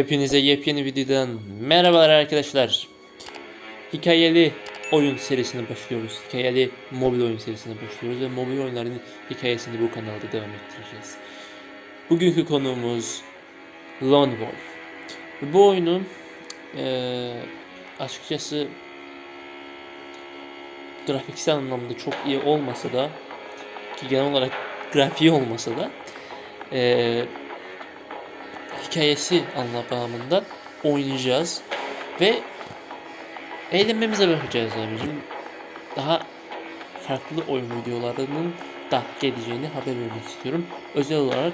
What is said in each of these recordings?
Hepinize yepyeni videodan merhabalar arkadaşlar. Hikayeli oyun serisine başlıyoruz. Hikayeli mobil oyun serisine başlıyoruz ve mobil oyunların hikayesini bu kanalda devam ettireceğiz. Bugünkü konuğumuz Lone Wolf. Bu oyunu eee, açıkçası grafiksel anlamda çok iyi olmasa da ki genel olarak grafiği olmasa da eee hikayesi anlamında oynayacağız ve eğlenmemize bakacağız abicim. Daha farklı oyun videolarının da geleceğini haber vermek istiyorum. Özel olarak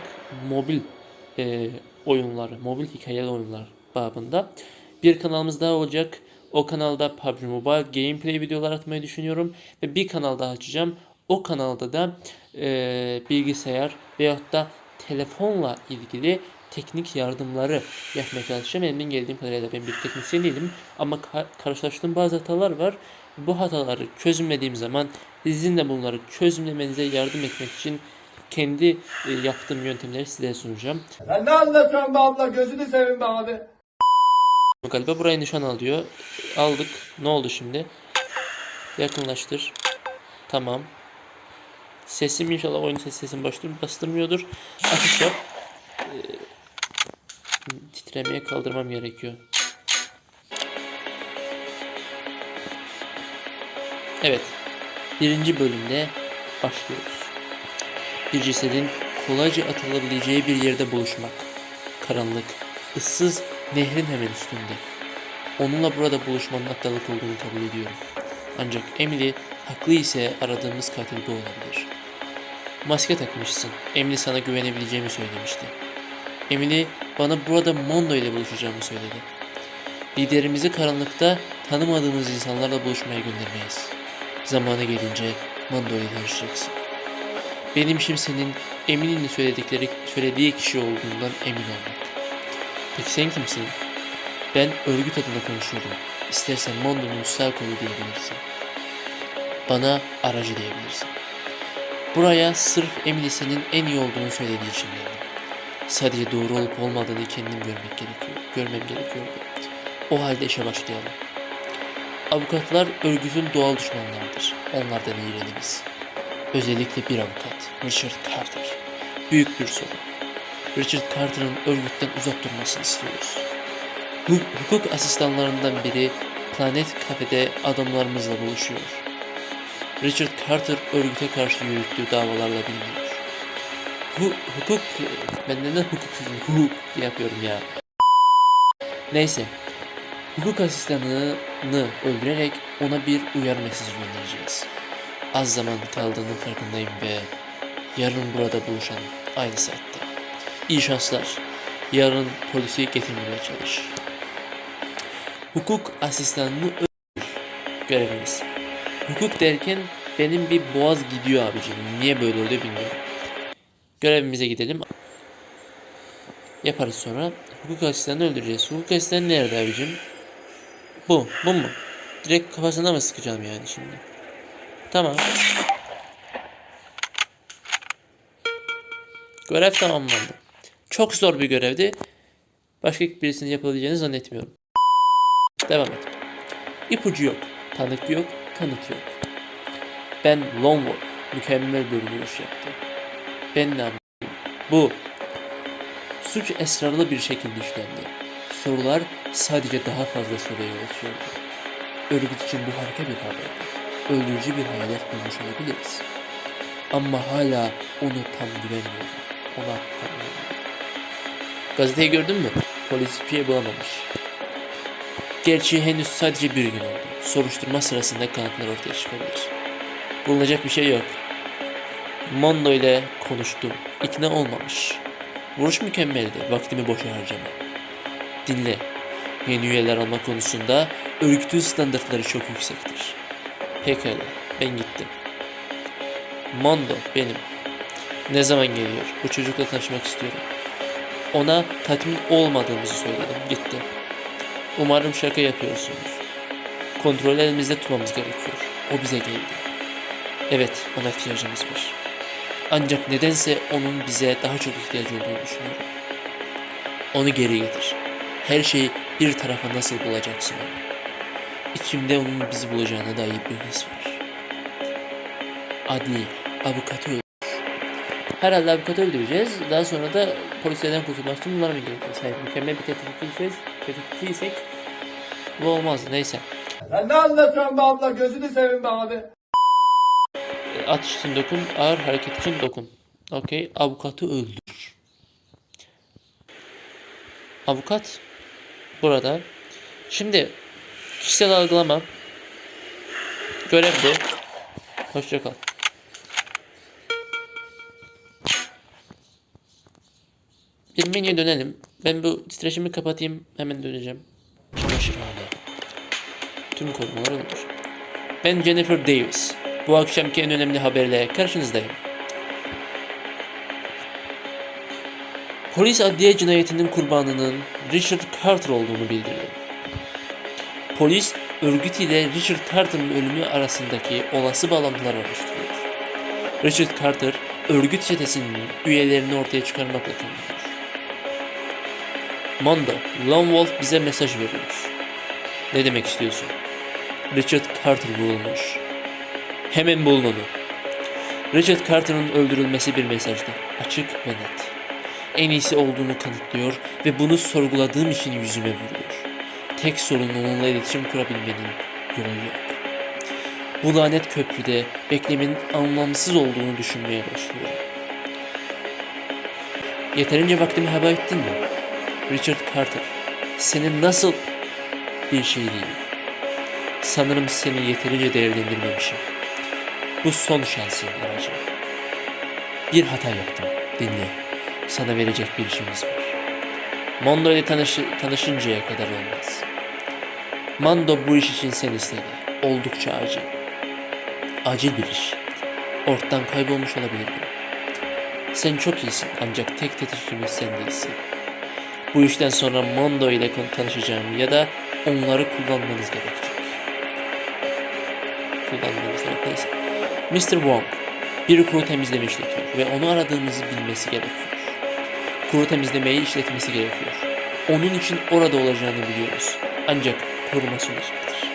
mobil e, oyunlar, mobil hikayeli oyunlar babında bir kanalımız daha olacak. O kanalda PUBG Mobile gameplay videolar atmayı düşünüyorum ve bir kanal daha açacağım. O kanalda da e, bilgisayar veyahut da telefonla ilgili teknik yardımları yapmaya çalışacağım. Elimden geldiğim kadarıyla ben bir teknisyen değilim ama ka- karşılaştığım bazı hatalar var. Bu hataları çözümlediğim zaman sizin de bunları çözümlemenize yardım etmek için kendi e, yaptığım yöntemleri size sunacağım. Ya ne anlatıyorsun be abla gözünü seveyim be abi. Galiba burayı nişan alıyor. Aldık. Ne oldu şimdi? Yakınlaştır. Tamam. Sesim inşallah oyun ses sesim bastır bastırmıyordur. Atış yap. Titremeye kaldırmam gerekiyor. Evet. Birinci bölümde başlıyoruz. Bir cesedin kolayca atılabileceği bir yerde buluşmak. Karanlık, ıssız nehrin hemen üstünde. Onunla burada buluşmanın aptallık olduğunu kabul ediyorum. Ancak Emily haklı ise aradığımız katil bu olabilir. Maske takmışsın. Emily sana güvenebileceğimi söylemişti. Emily bana burada Mondo ile buluşacağımı söyledi. Liderimizi karanlıkta tanımadığımız insanlarla buluşmaya göndermeyiz. Zamanı gelince Mondo ile tanışacaksın. Benim işim senin Emily'nin söyledikleri söylediği kişi olduğundan emin olmak. Peki sen kimsin? Ben örgüt adına konuşuyorum. İstersen Mondo'nun sağ kolu diyebilirsin. Bana aracı diyebilirsin. Buraya sırf Emily senin en iyi olduğunu söylediği için geldim. Sadece doğru olup olmadığını kendim görmek gerekiyor. Görmem gerekiyordu. O halde işe başlayalım. Avukatlar örgütün doğal düşmanlarıdır. Onlardan iğreniriz. Özellikle bir avukat, Richard Carter. Büyük bir sorun. Richard Carter'ın örgütten uzak durmasını istiyoruz. Hu- hukuk asistanlarından biri Planet Cafe'de adamlarımızla buluşuyor. Richard Carter örgüte karşı yürüttüğü davalarla biliniyor. Hu hukuk... Ben neden hukuk hukuk yapıyorum ya. Neyse. Hukuk asistanını öldürerek ona bir uyarı mesajı göndereceğiz. Az zaman kaldığının farkındayım ve yarın burada buluşalım aynı saatte. İyi şanslar. Yarın polisi getirmeye çalış. Hukuk asistanını öldür. Görevimiz. Hukuk derken benim bir boğaz gidiyor abicim. Niye böyle oluyor bilmiyorum. Görevimize gidelim. Yaparız sonra. Hukuk asistanını öldüreceğiz. Hukuk asistanı nerede abicim? Bu. Bu mu? Direkt kafasına mı sıkacağım yani şimdi? Tamam. Görev tamamlandı. Çok zor bir görevdi. Başka birisinin yapabileceğini zannetmiyorum. Devam et. İpucu yok. Tanık yok. Kanıt yok. Ben Lone Wolf. Mükemmel bir vuruş yaptım. Ben ne yapayım? Bu. Suç esrarlı bir şekilde işlendi. Sorular sadece daha fazla soruya yol açıyordu. Örgüt için bu harika bir haberdi. Öldürücü bir hayalet bulmuş olabiliriz. Ama hala onu tam güvenmiyorum. Ona tam güvenmiyorum. Gazeteyi gördün mü? Polis hiçbir şey bulamamış. Gerçi henüz sadece bir gün oldu. Soruşturma sırasında kanıtlar ortaya çıkabilir. Bulunacak bir şey yok. Mondo ile konuştum. İkna olmamış. Vuruş mükemmeldi. Vaktimi boşa harcama. Dinle. Yeni üyeler alma konusunda örgütün standartları çok yüksektir. Pekala. Ben gittim. Mondo benim. Ne zaman geliyor? Bu çocukla tanışmak istiyorum. Ona tatmin olmadığımızı söyledim. Gitti. Umarım şaka yapıyorsunuz. Kontrolü elimizde tutmamız gerekiyor. O bize geldi. Evet, ona ihtiyacımız var. Ancak nedense onun bize daha çok ihtiyacı olduğunu düşünüyorum. Onu geri getir. Her şeyi bir tarafa nasıl bulacaksın onu? İçimde onun bizi bulacağına dair bir his var. Adli, avukatı. Herhalde avukatı öldüreceğiz. Daha sonra da polislerden kurtulmak için bunlara mı gireceğiz? Hayır, mükemmel bir tetikçiysek, tetikçiysek bu olmaz. Neyse. Sen ne anlatıyorsun be abla gözünü seveyim be abi. Atış için dokun, ağır hareket için dokun. Okey, avukatı öldür. Avukat burada. Şimdi kişisel algılama. Görev bu. Hoşça kal. Bir menüye dönelim. Ben bu titreşimi kapatayım. Hemen döneceğim. Çamaşırhane. Tüm korumalar öldür. Ben Jennifer Davis. Bu akşamki en önemli haberle karşınızdayım. Polis adliye cinayetinin kurbanının Richard Carter olduğunu bildirdi. Polis örgüt ile Richard Carter'ın ölümü arasındaki olası bağlantıları araştırıyor. Richard Carter örgüt çetesinin üyelerini ortaya çıkarmakla tanınıyor. Mondo, Lone Wolf bize mesaj veriyor. Ne demek istiyorsun? Richard Carter vurulmuş. Hemen bulun onu. Richard Carter'ın öldürülmesi bir mesajdı. Açık ve net. En iyisi olduğunu kanıtlıyor ve bunu sorguladığım için yüzüme vuruyor. Tek sorun onunla iletişim kurabilmenin yolu yok. Bu lanet köprüde beklemenin anlamsız olduğunu düşünmeye başlıyorum. Yeterince vaktimi heba ettin mi? Richard Carter, senin nasıl bir şey değil. Sanırım seni yeterince değerlendirmemişim. Bu son şansın aracı. Bir hata yaptım. Dinle. Sana verecek bir işimiz var. Mando ile tanışı, tanışıncaya kadar olmaz. Mando bu iş için sen istedi. Oldukça acil. Acil bir iş. Ortadan kaybolmuş olabilirdim. Sen çok iyisin ancak tek tetikçimiz sen değilsin. Bu işten sonra Mondo ile tanışacağım ya da onları kullanmanız gerekecek. Kullanmanız gerek. Mr. Wong bir kuru temizleme işletiyor ve onu aradığımızı bilmesi gerekiyor. Kuru temizlemeyi işletmesi gerekiyor. Onun için orada olacağını biliyoruz. Ancak koruması olacaktır.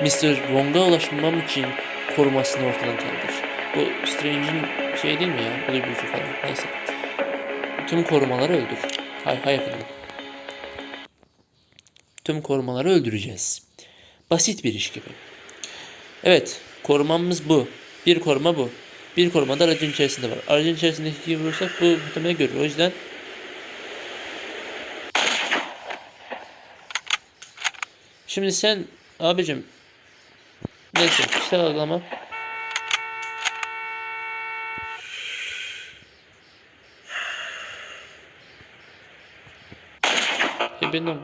Mr. Wong'a ulaşmam için korumasını ortadan kaldır. Bu Strange'in şey değil mi ya? Bu da bir ucu falan. Neyse. Tüm korumaları öldür. Hay hay efendim. Tüm korumaları öldüreceğiz. Basit bir iş gibi. Evet, korumamız bu. Bir koruma bu. Bir koruma da aracın içerisinde var. Aracın içerisindeki vurursak bu muhtemelen görür. O yüzden Şimdi sen abicim neyse kişisel algılama E benim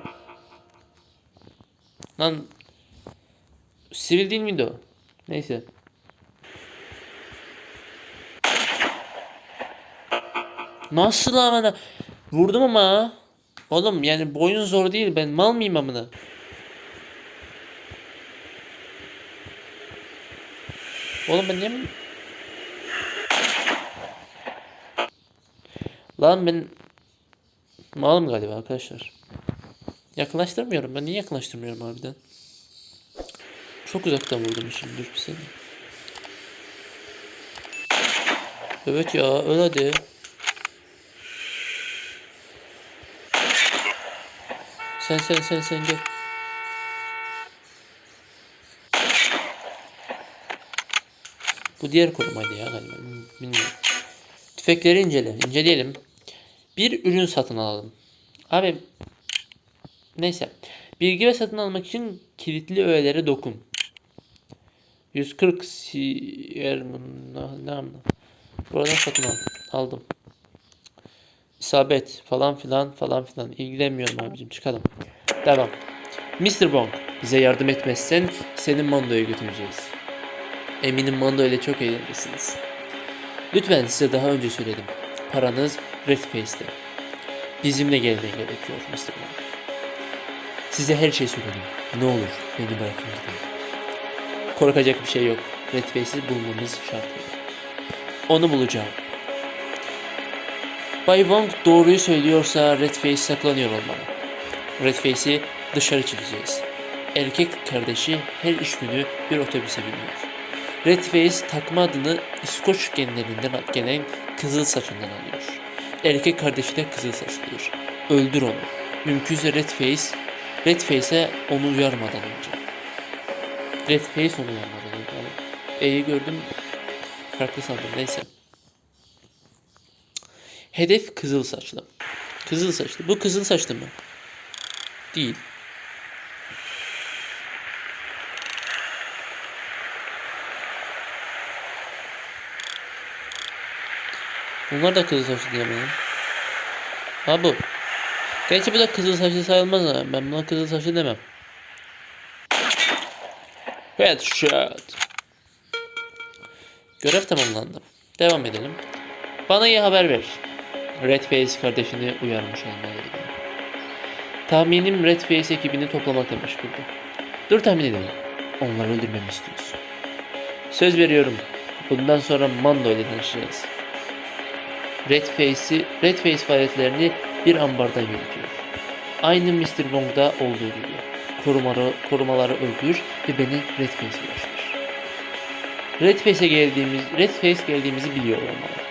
Lan Sivil değil miydi o? Neyse. Nasıl amına? Vurdum ama. Oğlum yani boyun zor değil. Ben mal mıyım amına? Oğlum ben niye? Lan ben malım galiba arkadaşlar. Yakınlaştırmıyorum. Ben niye yakınlaştırmıyorum harbiden? Çok uzaktan vurdum şimdi dur bir saniye. Evet ya öyle hadi. Sen sen sen sen gel. Bu diğer korumaydı ya galiba. Bilmiyorum. Tüfekleri incele. inceleyelim. Bir ürün satın alalım. Abi neyse. Bilgi ve satın almak için kilitli öğelere dokun. 140 siyer ne anlamı? Buradan satın al. Aldım. İsabet falan filan falan filan. İlgilenmiyorum abicim. Çıkalım. Devam. Mr. Wong bize yardım etmezsen seni Mando'ya götüreceğiz. Eminim Mando ile çok eğlenirsiniz. Lütfen size daha önce söyledim. Paranız Red Face'te. Bizimle gelmeye gerekiyor Mr. Wong. Size her şeyi söyledim. Ne olur beni bırakın gidin. Korkacak bir şey yok. Red Face'i bulmamız şart. Onu bulacağım. Bay Wong doğruyu söylüyorsa Red Face saklanıyor olmalı. Redface'i dışarı çekeceğiz. Erkek kardeşi her iş günü bir otobüse biniyor. Redface takma adını İskoç genlerinden gelen kızıl saçından alıyor. Erkek kardeşi de kızıl saçlıdır. Öldür onu. Mümkünse Redface, Redface'e onu uyarmadan önce. Redface onu uyarmadan önce. E'yi gördüm. Farklı sandım. Neyse. Hedef kızıl saçlı. Kızıl saçlı. Bu kızıl saçlı mı? Değil. Bunlar da kızıl saçlı diye mi? Ha bu. Gerçi bu da kızıl saçlı sayılmaz ama ben buna kızıl saçlı demem. Headshot. Görev tamamlandı. Devam edelim. Bana iyi haber ver. Redface kardeşini uyarmış olmalıydı. Tahminim Redface ekibini toplamakla meşguldü. Dur tahmin edelim. Onları öldürmemi istiyorsun. Söz veriyorum. Bundan sonra Mando ile tanışacağız. Redface'i, Redface faaliyetlerini bir ambardan yürütüyor. Aynı Mr. Wong'da olduğu gibi. Korumaları, korumaları öldür ve beni Redface'e ulaştır. Redface'e geldiğimiz, Redface geldiğimizi biliyor olmalı.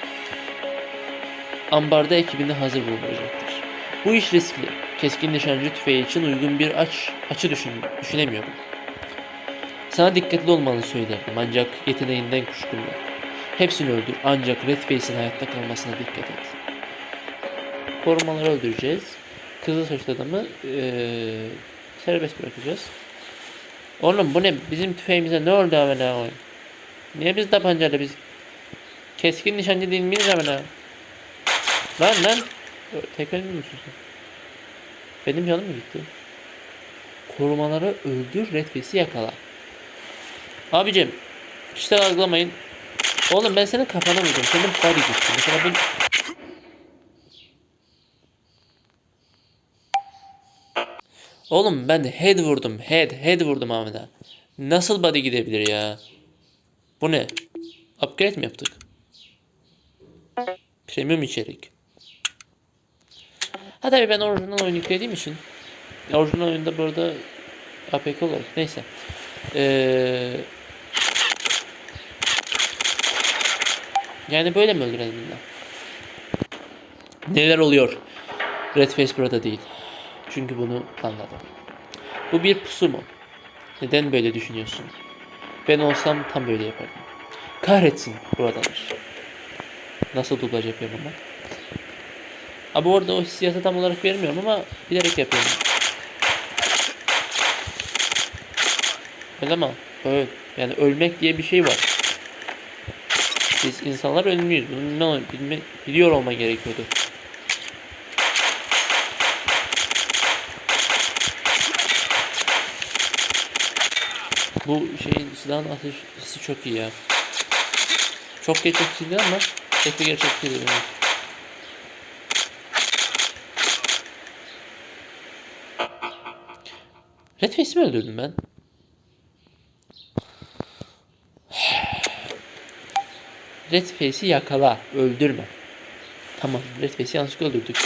Ambarda ekibinde hazır bulunacaktır. Bu iş riskli. Keskin nişancı tüfeği için uygun bir aç, açı düşün, düşünemiyorum. Sana dikkatli olmanı söylerdim ancak yeteneğinden kuşkum. Hepsini öldür ancak Redface'in hayatta kalmasına dikkat et. Korumaları öldüreceğiz. Kızıl saçlı adamı eee, serbest bırakacağız. Oğlum bu ne? Bizim tüfeğimize ne oldu amına koyayım? Niye biz tabancayla biz keskin nişancı değil miyiz amına? Lan lan. Tekrar musun sen? Benim canım mı gitti? Korumaları öldür, Redface'i yakala. Abicim, işte algılamayın. Oğlum ben senin kafana vurdum. Senin body gitti. Mesela bu... Oğlum ben head vurdum. Head, head vurdum Ahmet'e. Nasıl body gidebilir ya? Bu ne? Upgrade mi yaptık? Premium içerik. Ha tabii ben orijinal oyunu yüklediğim için. Orijinal oyunda burada APK olarak. Neyse. Ee, yani böyle mi öldürelim illa? Neler oluyor? Redface burada değil. Çünkü bunu anladım. Bu bir pusu mu? Neden böyle düşünüyorsun? Ben olsam tam böyle yapardım. Kahretsin buradalar. Nasıl dublaj yapıyorum ama? Abi orada o hissiyatı tam olarak vermiyorum ama bilerek yapıyorum. Öyle mi? Evet. Yani ölmek diye bir şey var. Biz insanlar ölmüyoruz. Bunu ne bilme, biliyor olma gerekiyordu. Bu şeyin silahın ateşi çok iyi ya. Çok gerçekçi değil ama pek de gerçekçi değil. Redface'i mi öldürdüm ben? Redface'i yakala, öldürme. Tamam, Redface'i yanlışlıkla öldürdük.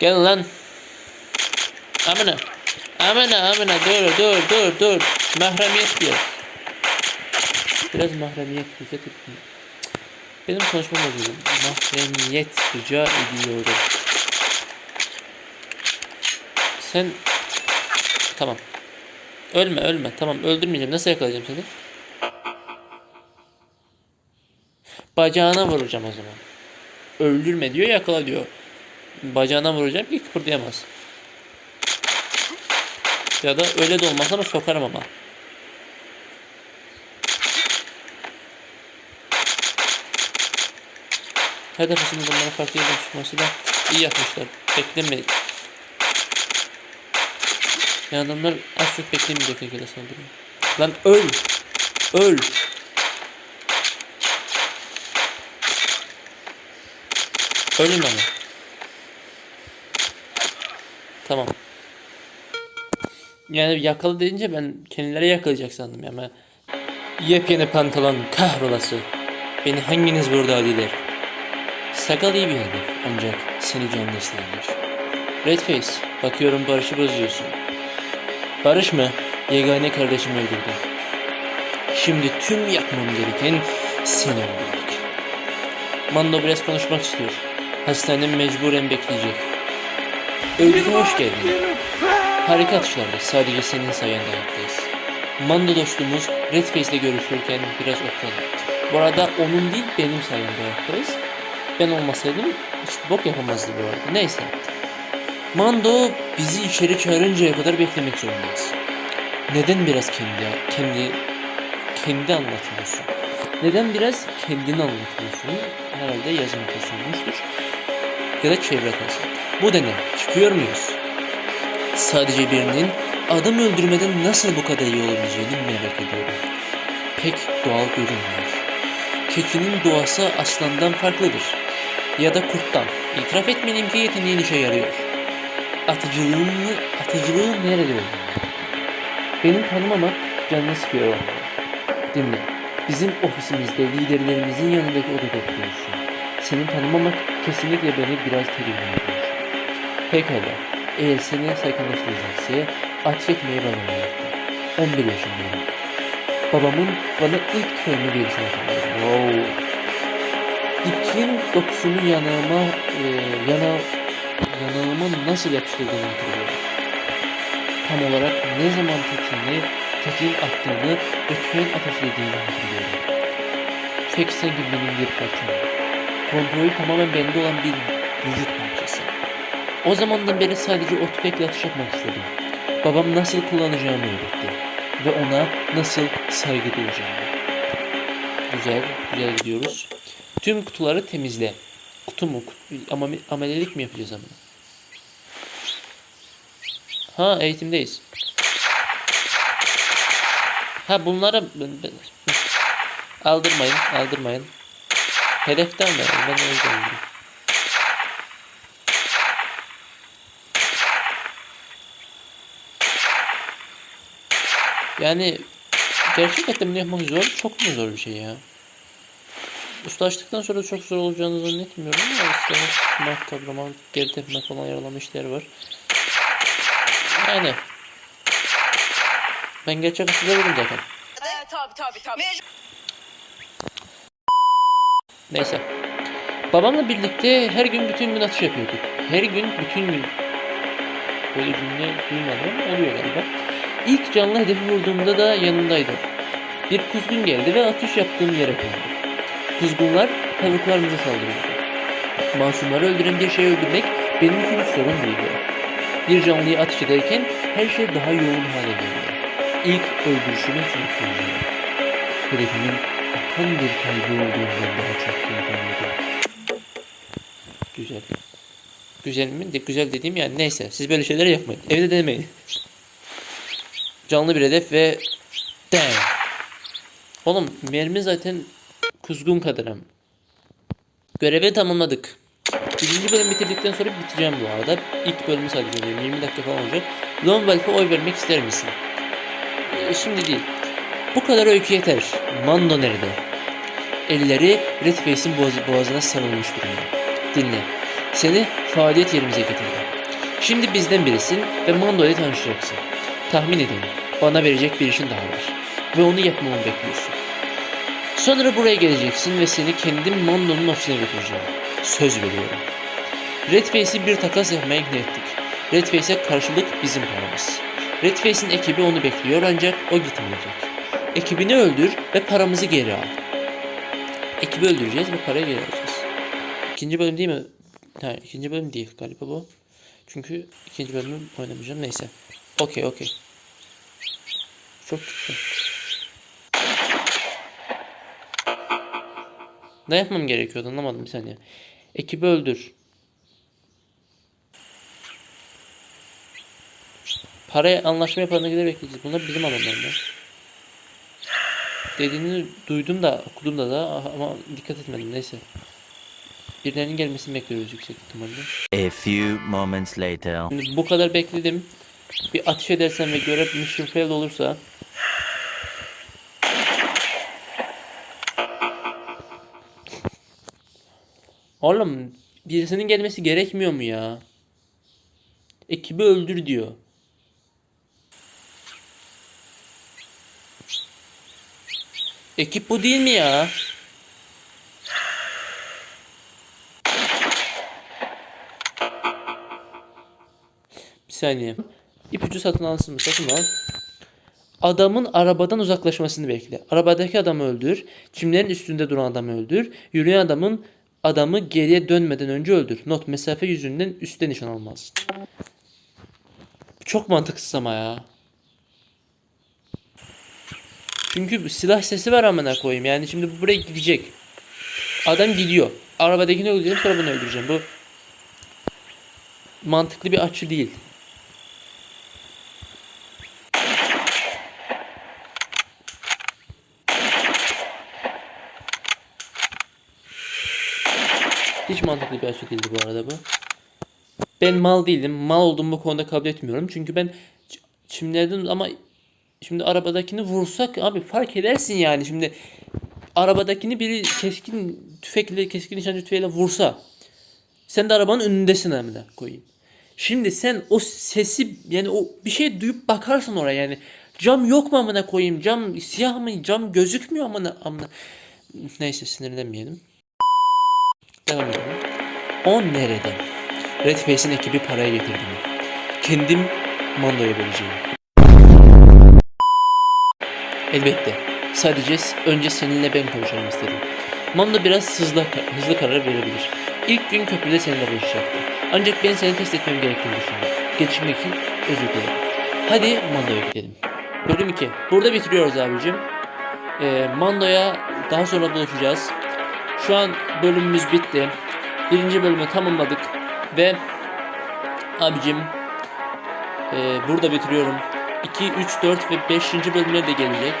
Gel lan. Amına. Amına amına dur dur dur dur. Mahremiyet biraz. Biraz mahremiyet rica ettim. Benim konuşmam oluyor. Mahremiyet rica ediyorum. Sen tamam. Ölme ölme. Tamam öldürmeyeceğim. Nasıl yakalayacağım seni? Bacağına vuracağım o zaman. Öldürme diyor yakala diyor. Bacağına vuracağım ki kıpırdayamaz. Ya da öyle de olmaz ama sokarım ama. Her defasında bunların farklı yerden çıkması da iyi yapmışlar. Beklemedik. Yani adamlar az çok beklemeyecek şekilde saldırıyor. Lan öl! Öl! Ölün ama. Tamam. Yani yakalı deyince ben kendileri yakalayacak sandım ya. Ben Yepyeni pantolon kahrolası. Beni hanginiz burada adiler? Sakal iyi bir hedef ancak seni canlı isterler. Redface, bakıyorum Barış'ı bozuyorsun. Barış mı? Yegane kardeşimi öldürdü. Şimdi tüm yapmam gereken seni öldürmek. Mando biraz konuşmak istiyor. Hastanem mecburen bekleyecek. Öldüğüne hoş geldin. Harika atışlardı. Sadece senin sayende ayaktayız. Mando dostumuz Redface ile görüşürken biraz okladı. Bu arada onun değil benim sayemde ayaktayız. Ben olmasaydım hiç bok yapamazdı bu arada. Neyse. Mando bizi içeri çağırıncaya kadar beklemek zorundayız. Neden biraz kendi kendi kendi anlatmıyorsun? Neden biraz kendini anlatmıyorsun? Herhalde yazım hatası olmuştur. Ya da çevre hatası. Bu da ne? Çıkıyor muyuz? Sadece birinin adam öldürmeden nasıl bu kadar iyi olabileceğini merak ediyorum. Pek doğal görünmüyor. Keçinin doğası aslandan farklıdır. Ya da kurttan. İtiraf etmeliyim ki yeteneğin işe yarıyor. Atıcılığını, atıcılığı nerede oldu? Benim tanımamak canını sıkıyor olmalı. Dinle. Bizim ofisimizde liderlerimizin yanındaki odada oturuyorsun. Senin tanımamak kesinlikle beni biraz tedirgin. Pekala. Eğer seni sakinleştirecekse ateş etmeyi bana öğretti. 11 yaşındayım. Babamın bana ilk filmi verişini hatırlıyorum. Wow. Dikin dokusunu yanağıma, e, yana, yanağıma nasıl yapıştırdığını hatırlıyorum. Tam olarak ne zaman tekini, tekin attığını ve tüfeğin ateşlediğini hatırlıyorum. Tüfek sanki benim bir parçam. Kontrolü tamamen bende olan bir vücut parçası. O zamandan beri sadece o tüfekle atış yapmak istedim. Babam nasıl kullanacağımı öğretti. Ve ona nasıl saygı duyacağımı. Güzel, güzel gidiyoruz. Tüm kutuları temizle. Kutu mu? Kut- Ama amelelik mi yapacağız ama? Ha eğitimdeyiz. Ha bunları aldırmayın, aldırmayın. Hedeften verin, ben öldüm. Yani gerçek hayatta yapmak zor, çok mu zor bir şey ya? Ustalaştıktan sonra çok zor olacağını zannetmiyorum ama işte smart kavrama, geri tepme falan yaralama işleri var. Yani ben gerçek hayatta vurdum zaten. Ee, tabii tabii tabii. Neyse. Babamla birlikte her gün bütün gün atış yapıyorduk. Her gün bütün gün. Böyle cümle duymadım ama oluyor galiba. İlk canlı hedefi vurduğumda da yanındaydım. Bir kuzgun geldi ve atış yaptığım yere kondu. Kuzgunlar tavuklarımıza saldırıyordu. Masumları öldüren bir şeyi öldürmek benim için hiç sorun değildi. Bir canlıyı atış ederken her şey daha yoğun hale geldi. İlk öldürüşümü hiç unutmayacağım. Hedefimin atan bir kalbi olduğundan daha çok alıyordum. Güzel. Güzel mi? De, güzel dediğim yani neyse. Siz böyle şeyler yapmayın. Evde denemeyin. Canlı bir hedef ve damn. Oğlum mermi zaten kuzgun kadarım. Görevi tamamladık. Birinci bölüm bitirdikten sonra bitireceğim bu arada. İlk bölümü sadece oynuyorum. 20 dakika falan olacak. Lone oy vermek ister misin? Ee, şimdi değil. Bu kadar öykü yeter. Mando nerede? Elleri Redface'in boğaz, boğazına sarılmış durumda. Dinle. Seni faaliyet yerimize getirdim. Şimdi bizden birisin ve Mando ile tanışacaksın. Tahmin edin. Bana verecek bir işin daha var. Ve onu yapmamı bekliyorsun. Sonra buraya geleceksin ve seni kendim Mando'nun ofisine götüreceğim. Söz veriyorum. Redface'i bir takas yapmaya ikna ettik. Redface'e karşılık bizim paramız. Redface'in ekibi onu bekliyor ancak o gitmeyecek. Ekibini öldür ve paramızı geri al. Ekibi öldüreceğiz ve parayı geri alacağız. İkinci bölüm değil mi? Ha, ikinci bölüm değil galiba bu. Çünkü ikinci bölümü oynamayacağım. Neyse. Okey okey. Çok gitti. Ne yapmam gerekiyordu anlamadım bir saniye. Ekibi öldür. Paraya anlaşma yapana kadar bekleyeceğiz. Bunlar bizim adamlar mı? Dediğini duydum da okudum da da ama dikkat etmedim neyse. Birilerinin gelmesini bekliyoruz yüksek ihtimalle. A few moments later. Şimdi bu kadar bekledim. Bir ateş edersem ve görev mission fail olursa Oğlum birisinin gelmesi gerekmiyor mu ya? Ekibi öldür diyor. Ekip bu değil mi ya? Bir saniye. İpucu satın alsın mı? Satın al. Adamın arabadan uzaklaşmasını bekle. Arabadaki adamı öldür. Çimlerin üstünde duran adamı öldür. Yürüyen adamın adamı geriye dönmeden önce öldür. Not mesafe yüzünden üstte nişan almazsın. Çok mantıksız ama ya. Çünkü silah sesi var amına koyayım. Yani şimdi bu buraya gidecek. Adam gidiyor. Arabadakini öldüreceğim sonra bunu öldüreceğim. Bu mantıklı bir açı değil. Hiç mantıklı bir açı değildi bu arada bu. Ben mal değilim. Mal olduğumu bu konuda kabul etmiyorum. Çünkü ben ç- çimlerden ama şimdi arabadakini vursak abi fark edersin yani. Şimdi arabadakini biri keskin tüfekle keskin nişancı tüfeğiyle vursa sen de arabanın önündesin amına koyayım. Şimdi sen o sesi yani o bir şey duyup bakarsın oraya yani. Cam yok mu amına koyayım? Cam siyah mı? Cam gözükmüyor amına amına. Neyse sinirlenmeyelim. Devam edelim. O nerede? Redface'in ekibi paraya getirdi mi? Kendim Mando'ya vereceğim. Elbette. Sadece önce seninle ben konuşalım istedim. Mando biraz hızlı, hızlı karar verebilir. İlk gün köprüde seninle buluşacaktı. Ancak ben seni test etmem gerektiğini düşündüm. Geçmek için özür dilerim. Hadi Mando'ya gidelim. Bölüm 2. Burada bitiriyoruz abicim. Ee, Mando'ya daha sonra buluşacağız. Şu an bölümümüz bitti. Birinci bölümü tamamladık ve abicim e, burada bitiriyorum. 2, 3, 4 ve 5. bölümler de gelecek.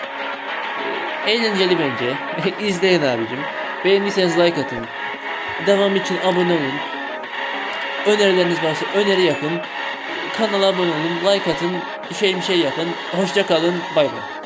E, eğlenceli bence. İzleyin abicim. Beğendiyseniz like atın. Devam için abone olun. Önerileriniz varsa öneri yapın. Kanala abone olun, like atın, bir şey bir şey yapın. Hoşça kalın, bay bay.